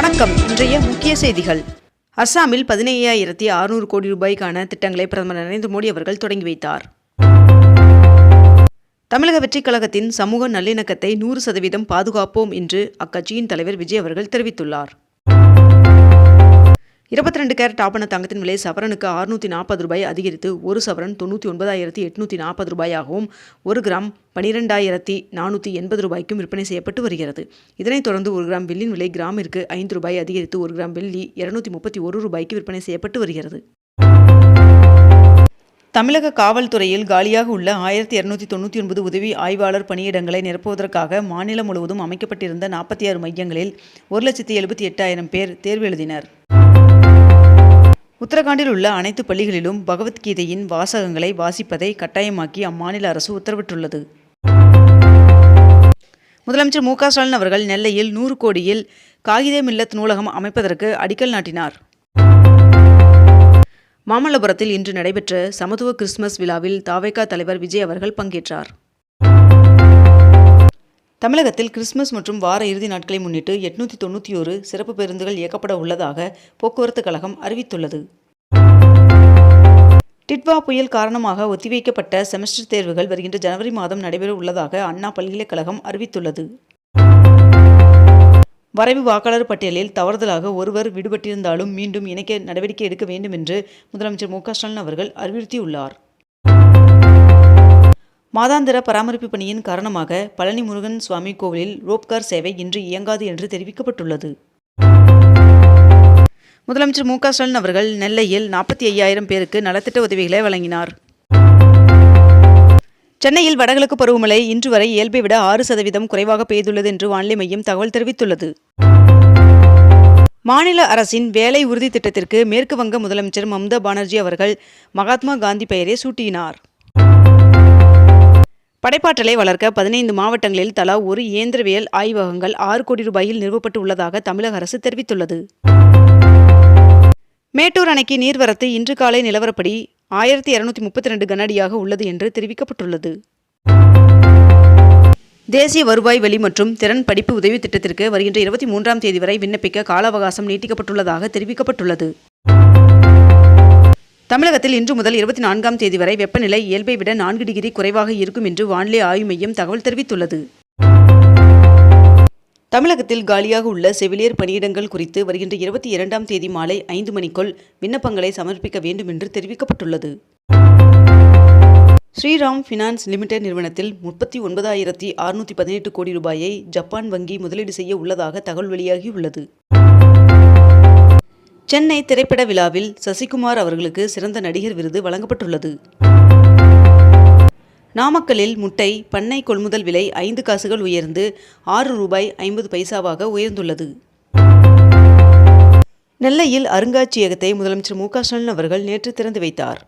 வணக்கம். இன்றைய முக்கிய செய்திகள். அஸ்ஸாமில் பதினையாயிரத்தி அறுநூறு கோடி ரூபாய்க்கான திட்டங்களை பிரதமர் நரேந்திர மோடி அவர்கள் தொடங்கி வைத்தார். தமிழக வெற்றிக் கழகத்தின் சமூக நல்லிணக்கத்தை நூறு சதவீதம் பாதுகாப்போம் என்று அக்கட்சியின் தலைவர் விஜய் அவர்கள் தெரிவித்துள்ளார். இருபத்தி ரெண்டு கேரட் ஆபண தங்கத்தின் விலை சவரனுக்கு அறுநூற்றி நாற்பது ரூபாய் அதிகரித்து ஒரு சவரன் தொண்ணூற்றி ஒன்பதாயிரத்தி எட்நூற்றி நாற்பது ரூபாயாகவும் ஒரு கிராம் பனிரெண்டாயிரத்தி நானூற்றி எண்பது ரூபாய்க்கும் விற்பனை செய்யப்பட்டு வருகிறது. இதனைத் தொடர்ந்து ஒரு கிராம் வெள்ளின் விலை கிராமிற்கு ஐந்து ரூபாய் அதிகரித்து ஒரு கிராம் வெள்ளி இருநூத்தி முப்பத்தி ஒரு ரூபாய்க்கு விற்பனை செய்யப்பட்டு வருகிறது. தமிழக காவல்துறையில் காலியாக உள்ள ஆயிரத்தி இரநூத்தி தொண்ணூற்றி ஒன்பது உதவி ஆய்வாளர் பணியிடங்களை நிரப்புவதற்காக மாநிலம் முழுவதும் அமைக்கப்பட்டிருந்த நாற்பத்தி ஆறு மையங்களில் ஒரு லட்சத்தி எழுபத்தி எட்டாயிரம் பேர் தேர்வு எழுதினர். உத்தரகாண்டில் உள்ள அனைத்து பள்ளிகளிலும் பகவத்கீதையின் வாசகங்களை வாசிப்பதை கட்டாயமாக்கி அம்மாநில அரசு உத்தரவிட்டுள்ளது. முதலமைச்சர் மு ஸ்டாலின் அவர்கள் நெல்லையில் நூறு கோடியில் காகித மில்லத் நூலகம் அமைப்பதற்கு அடிக்கல் நாட்டினார். மாமல்லபுரத்தில் இன்று நடைபெற்ற சமத்துவ கிறிஸ்துமஸ் விழாவில் தாவேகா தலைவர் விஜய் அவர்கள் பங்கேற்றார். தமிழகத்தில் கிறிஸ்துமஸ் மற்றும் வார இறுதி நாட்களை முன்னிட்டு எட்நூற்றி தொண்ணூற்றி ஒரு சிறப்பு பேருந்துகள் இயக்கப்பட உள்ளதாக போக்குவரத்து கழகம் அறிவித்துள்ளது. டிட்வா புயல் காரணமாக ஒத்திவைக்கப்பட்ட செமஸ்டர் தேர்வுகள் வருகின்ற ஜனவரி மாதம் நடைபெற உள்ளதாக அண்ணா பல்கலைக்கழகம் அறிவித்துள்ளது. வரைவு வாக்காளர் பட்டியலில் தவறுதலாக ஒருவர் விடுபட்டிருந்தாலும் மீண்டும் இணைக்க நடவடிக்கை எடுக்க வேண்டும் என்று முதலமைச்சர் மு க ஸ்டாலின் அவர்கள் அறிவுறுத்தியுள்ளார். மாதாந்திர பராமரிப்பு பணியின் காரணமாக பழனி முருகன் சுவாமி கோவிலில் ரோப்கார் சேவை இன்று இயங்காது என்று தெரிவிக்கப்பட்டுள்ளது. முதலமைச்சர் மு ஸ்டாலின் அவர்கள் நெல்லையில் நாற்பத்தி ஐயாயிரம் பேருக்கு நலத்திட்ட உதவிகளை வழங்கினார். சென்னையில் வடகிழக்கு பருவமழை இன்று வரை இயல்பை விட ஆறு சதவீதம் குறைவாக பெய்துள்ளது என்று வானிலை மையம் தகவல் தெரிவித்துள்ளது. மாநில அரசின் வேலை உறுதி திட்டத்திற்கு மேற்கு வங்க முதலமைச்சர் மம்தா பானர்ஜி அவர்கள் மகாத்மா காந்தி பெயரை சூட்டினார். படைப்பாற்றலை வளர்க்க பதினைந்து மாவட்டங்களில் தலா ஒரு இயந்திரவியல் ஆய்வகங்கள் ஆறு கோடி ரூபாயில் நிறுவப்பட்டு உள்ளதாக தமிழக அரசு தெரிவித்துள்ளது. மேட்டூர் அணைக்கு நீர்வரத்து இன்று காலை நிலவரப்படி ஆயிரத்தி இருநூத்தி முப்பத்தி ரெண்டு கனஅடியாக உள்ளது என்று தெரிவிக்கப்பட்டுள்ளது. தேசிய வருவாய் வழி மற்றும் திறன் படிப்பு உதவி திட்டத்திற்கு வருகின்ற இருபத்தி மூன்றாம் தேதி வரை விண்ணப்பிக்க கால அவகாசம் நீட்டிக்கப்பட்டுள்ளதாக தெரிவிக்கப்பட்டுள்ளது. தமிழகத்தில் இன்று முதல் இருபத்தி நான்காம் தேதி வரை வெப்பநிலை இயல்பை விட நான்கு டிகிரி குறைவாக இருக்கும் என்று வானிலை ஆய்வு மையம் தகவல் தெரிவித்துள்ளது. தமிழகத்தில் காலியாக உள்ள செவிலியர் பணியிடங்கள் குறித்து வருகின்ற இருபத்தி இரண்டாம் தேதி மாலை ஐந்து மணிக்குள் விண்ணப்பங்களை சமர்ப்பிக்க வேண்டும் என்று தெரிவிக்கப்பட்டுள்ளது. ஸ்ரீராம் ஃபினான்ஸ் லிமிடெட் நிறுவனத்தில் முப்பத்தி ஒன்பதாயிரத்தி அறுநூற்றி பதினெட்டு கோடி ரூபாயை ஜப்பான் வங்கி முதலீடு செய்ய உள்ளதாக தகவல் வெளியாகியுள்ளது. சென்னை திரைப்பட விழாவில் சசிகுமார் அவர்களுக்கு சிறந்த நடிகர் விருது வழங்கப்பட்டுள்ளது. நாமக்கல்லில் முட்டை பண்ணை கொள்முதல் விலை ஐந்து காசுகள் உயர்ந்து ஆறு ரூபாய் ஐம்பது பைசாவாக உயர்ந்துள்ளது. நெல்லையில் அருங்காட்சியகத்தை முதலமைச்சர் மு ஸ்டாலின் அவர்கள் நேற்று திறந்து வைத்தார்.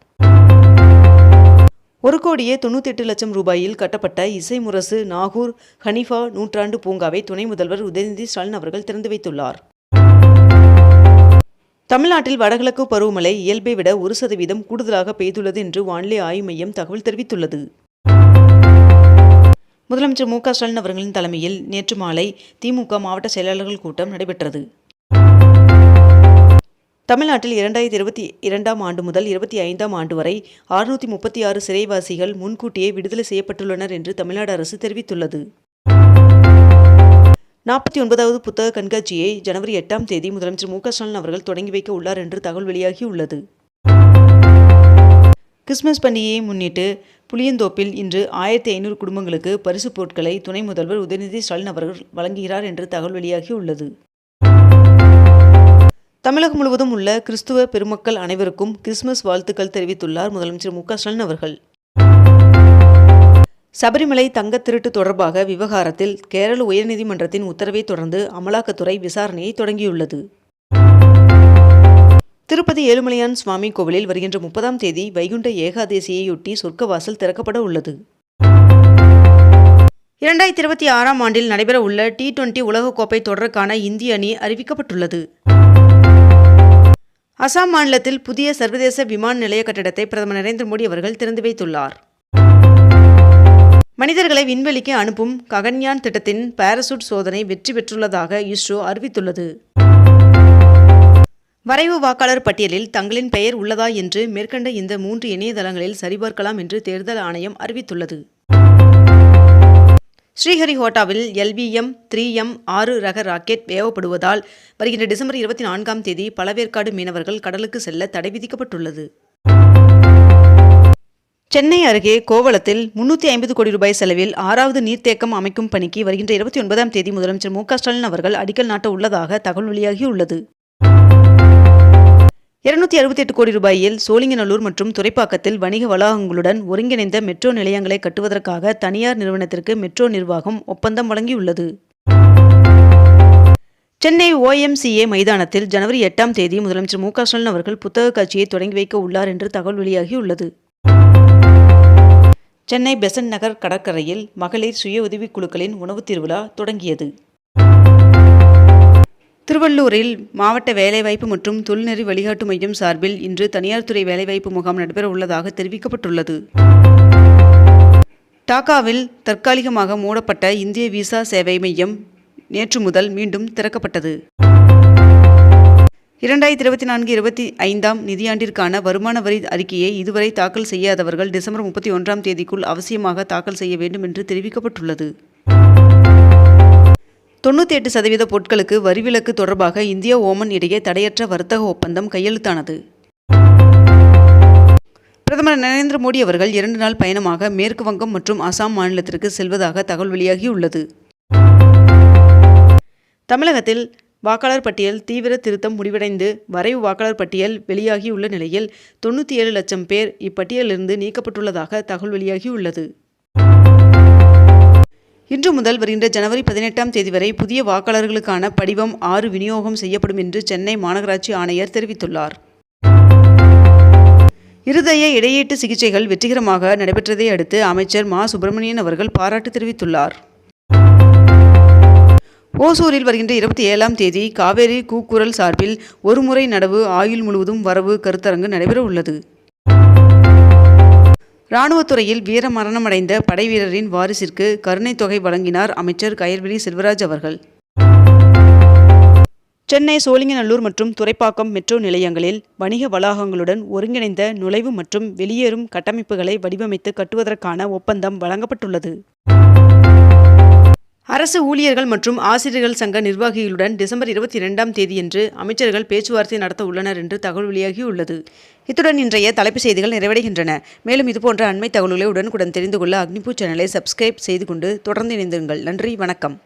ஒரு கோடியே தொண்ணூற்றி எட்டு லட்சம் ரூபாயில் கட்டப்பட்ட இசை முரசு நாகூர் ஹனிஃபா நூற்றாண்டு பூங்காவை துணை முதல்வர் உதயநிதி ஸ்டாலின் அவர்கள் திறந்து வைத்துள்ளார். தமிழ்நாட்டில் வடகிழக்கு பருவமழை இயல்பை விட ஒரு சதவீதம் கூடுதலாக பெய்துள்ளது என்று வானிலை ஆய்வு மையம் தகவல் தெரிவித்துள்ளது. முதலமைச்சர் மு க ஸ்டாலின் அவர்களின் தலைமையில் நேற்று மாலை திமுக மாவட்ட செயலாளர்கள் கூட்டம் நடைபெற்றது. தமிழ்நாட்டில் இரண்டாயிரத்தி இருபத்தி இரண்டாம் ஆண்டு முதல் இருபத்தி ஐந்தாம் ஆண்டு வரை அறுநூற்றி முப்பத்தி ஆறு சிறைவாசிகள் முன்கூட்டியே விடுதலை செய்யப்பட்டுள்ளனர் என்று தமிழ்நாடு அரசு தெரிவித்துள்ளது. நாற்பத்தி ஒன்பதாவது புத்தக கண்காட்சியை ஜனவரி எட்டாம் தேதி முதலமைச்சர் மு க ஸ்டாலின் அவர்கள் தொடங்கி வைக்க உள்ளார் என்று தகவல் வெளியாகியுள்ளது. கிறிஸ்துமஸ் பண்டிகையை முன்னிட்டு புளியந்தோப்பில் இன்று ஆயிரத்தி ஐநூறு குடும்பங்களுக்கு பரிசு பொருட்களை துணை முதல்வர் உதயநிதி ஸ்டாலின் அவர்கள் வழங்குகிறார் என்று தகவல் வெளியாகியுள்ளது. தமிழகம் முழுவதும் உள்ள கிறிஸ்துவ பெருமக்கள் அனைவருக்கும் கிறிஸ்துமஸ் வாழ்த்துக்கள் தெரிவித்துள்ளார் முதலமைச்சர் மு க ஸ்டாலின் அவர்கள். சபரிமலை தங்கத் திருட்டு தொடர்பாக விவகாரத்தில் கேரள உயர்நீதிமன்றத்தின் உத்தரவை தொடர்ந்து அமலாக்கத்துறை விசாரணையை தொடங்கியுள்ளது. திருப்பதி ஏழுமலையான் சுவாமி கோவிலில் வருகின்ற முப்பதாம் தேதி வைகுண்ட ஏகாதேசியையொட்டி சொர்க்கவாசல் திறக்கப்பட உள்ளது. இரண்டாயிரத்தி இருபத்தி ஆறாம் ஆண்டில் நடைபெற உள்ள டி டுவெண்டி உலகக்கோப்பை தொடருக்கான இந்திய அணி அறிவிக்கப்பட்டுள்ளது. அசாம் மாநிலத்தில் புதிய சர்வதேச விமான நிலைய கட்டிடத்தை பிரதமர் நரேந்திர மோடி அவர்கள் திறந்து வைத்துள்ளார். மனிதர்களை விண்வெளிக்கு அனுப்பும் ககன்யான் திட்டத்தின் பாரசூட் சோதனை வெற்றி பெற்றுள்ளதாக இஸ்ரோ அறிவித்துள்ளது. வரைவு வாக்காளர் பட்டியலில் தங்களின் பெயர் உள்ளதா என்று மேற்கண்ட இந்த மூன்று இணையதளங்களில் சரிபார்க்கலாம் என்று தேர்தல் ஆணையம் அறிவித்துள்ளது. ஸ்ரீஹரிஹோட்டாவில் எல்விஎம் த்ரீ எம் ஆறு ரக ராக்கெட் ஏவப்படுவதால் வருகின்ற டிசம்பர் இருபத்தி நான்காம் தேதி பழவேற்காடு மீனவர்கள் கடலுக்கு செல்ல தடை விதிக்கப்பட்டுள்ளது. சென்னை அருகே கோவளத்தில் முன்னூற்றி ஐம்பது கோடி ரூபாய் செலவில் ஆறாவது நீர்த்தேக்கம் அமைக்கும் பணிக்கு வருகின்ற இருபத்தி ஒன்பதாம் தேதி முதலமைச்சர் மு ஸ்டாலின் அவர்கள் அடிக்கல் நாட்ட உள்ளதாக தகவல் வெளியாகியுள்ளது. இருநூத்தி அறுபத்தி எட்டு கோடி ரூபாயில் சோழிங்கநல்லூர் மற்றும் துறைப்பாக்கத்தில் வணிக வளாகங்களுடன் ஒருங்கிணைந்த மெட்ரோ நிலையங்களை கட்டுவதற்காக தனியார் நிறுவனத்திற்கு மெட்ரோ நிர்வாகம் ஒப்பந்தம் வழங்கியுள்ளது. சென்னை ஓஎம்சிஏ மைதானத்தில் ஜனவரி எட்டாம் தேதி முதலமைச்சர் மு ஸ்டாலின் அவர்கள் புத்தக காட்சியை தொடங்கி வைக்க உள்ளார் என்று தகவல் வெளியாகியுள்ளது. சென்னை பெசன்ட் நகர் கடற்கரையில் மகளிர் சுய உதவிக் குழுக்களின் உணவுத் திருவிழா தொடங்கியது. திருவள்ளூரில் மாவட்ட வேலைவாய்ப்பு மற்றும் தொழில்நெறி வழிகாட்டு மையம் சார்பில் இன்று தனியார் துறை வேலைவாய்ப்பு முகாம் நடைபெற உள்ளதாக தெரிவிக்கப்பட்டுள்ளது. டாக்காவில் தற்காலிகமாக மூடப்பட்ட இந்திய விசா சேவை மையம் நேற்று முதல் மீண்டும் திறக்கப்பட்டது. இரண்டாயிரத்தி இருபத்தி நான்கு இருபத்தி ஐந்தாம் நிதியாண்டிற்கான வருமான வரி அறிக்கையை இதுவரை தாக்கல் செய்யாதவர்கள் டிசம்பர் முப்பத்தி ஒன்றாம் தேதிக்குள் அவசியமாக தாக்கல் செய்ய வேண்டும் என்று தெரிவிக்கப்பட்டுள்ளது. தொண்ணூற்றி எட்டு சதவீத பொருட்களுக்கு வரிவிலக்கு தொடர்பாக இந்தியா ஓமன் இடையே தடையற்ற வர்த்தக ஒப்பந்தம் கையெழுத்தானது. பிரதமர் நரேந்திர மோடி அவர்கள் இரண்டு நாள் பயணமாக மேற்கு வங்கம் மற்றும் அசாம் மாநிலத்திற்கு செல்வதாக தகவல் வெளியாகியுள்ளது. தமிழகத்தில் வாக்காளர் பட்டியல் தீவிர திருத்தம் முடிவடைந்து வரைவு வாக்காளர் பட்டியல் வெளியாகியுள்ள நிலையில் தொண்ணூற்றி ஏழு லட்சம் பேர் இப்பட்டியலிருந்து நீக்கப்பட்டுள்ளதாக தகவல் வெளியாகியுள்ளது. இன்று முதல் வருகின்ற ஜனவரி பதினெட்டாம் தேதி வரை புதிய வாக்காளர்களுக்கான படிவம் ஆறு விநியோகம் செய்யப்படும் என்று சென்னை மாநகராட்சி ஆணையர் தெரிவித்துள்ளார். இருதய இடையீட்டு சிகிச்சைகள் வெற்றிகரமாக நடைபெற்றதை அடுத்து அமைச்சர் மா. சுப்பிரமணியன் அவர்கள் பாராட்டு தெரிவித்துள்ளார். ஓசூரில் வருகின்ற இருபத்தி ஏழாம் தேதி காவேரி கூக்குரல் சார்பில் ஒருமுறை நடவு ஆயுள் முழுவதும் வரவு கருத்தரங்கு நடைபெற உள்ளது. இராணுவத்துறையில் வீர மரணமடைந்த படை வீரரின் வாரிசிற்கு கருணைத் தொகை வழங்கினார் அமைச்சர் கயல்விழி செல்வராஜ் அவர்கள். சென்னை சோழிங்கநல்லூர் மற்றும் துறைப்பாக்கம் மெட்ரோ நிலையங்களில் வணிக வளாகங்களுடன் ஒருங்கிணைந்த நுழைவு மற்றும் வெளியேறும் கட்டமைப்புகளை வடிவமைத்து கட்டுவதற்கான ஒப்பந்தம் வழங்கப்பட்டுள்ளது. அரசு ஊழியர்கள் மற்றும் ஆசிரியர்கள் சங்க நிர்வாகிகளுடன் டிசம்பர் இருபத்தி இரண்டாம் தேதியன்று அமைச்சர்கள் பேச்சுவார்த்தை நடத்த உள்ளனர் என்று தகவல் வெளியாகியுள்ளது. இத்துடன் இன்றைய தலைப்புச் செய்திகள் நிறைவடைகின்றன. மேலும் இதுபோன்ற அண்மை தகவல்களை உடனுக்குடன் தெரிந்து கொள்ள அக்னிபூ சேனலை சப்ஸ்கிரைப் செய்து கொண்டு தொடர்ந்து இணைந்திருங்கள். நன்றி வணக்கம்.